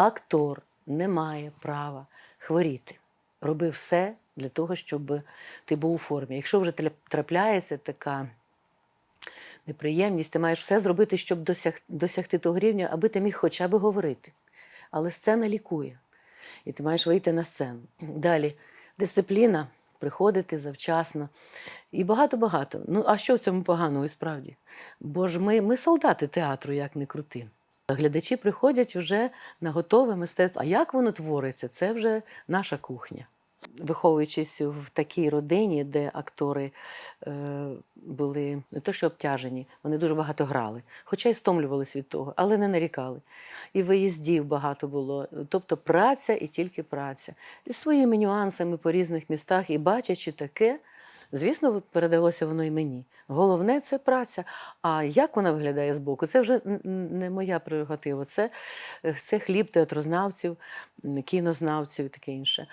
Актор не має права хворіти. Роби все для того, щоб ти був у формі. Якщо вже трапляється така неприємність, ти маєш все зробити, щоб досяг, досягти того рівня, аби ти міг хоча б говорити. Але сцена лікує. І ти маєш вийти на сцену. Далі дисципліна, приходити завчасно. І багато-багато. Ну, а що в цьому поганого і справді? Бо ж ми, ми солдати театру, як не крути. Глядачі приходять вже на готове мистецтво. А як воно твориться, це вже наша кухня. Виховуючись в такій родині, де актори е, були не то, що обтяжені, вони дуже багато грали, хоча й стомлювались від того, але не нарікали. І виїздів багато було. Тобто праця і тільки праця. І своїми нюансами по різних містах, і бачачи таке, звісно, передалося воно і мені. Головне це праця. А як вона виглядає збоку, це вже не моя прерогатива. Це, це хліб театрознавців, кінознавців і таке інше.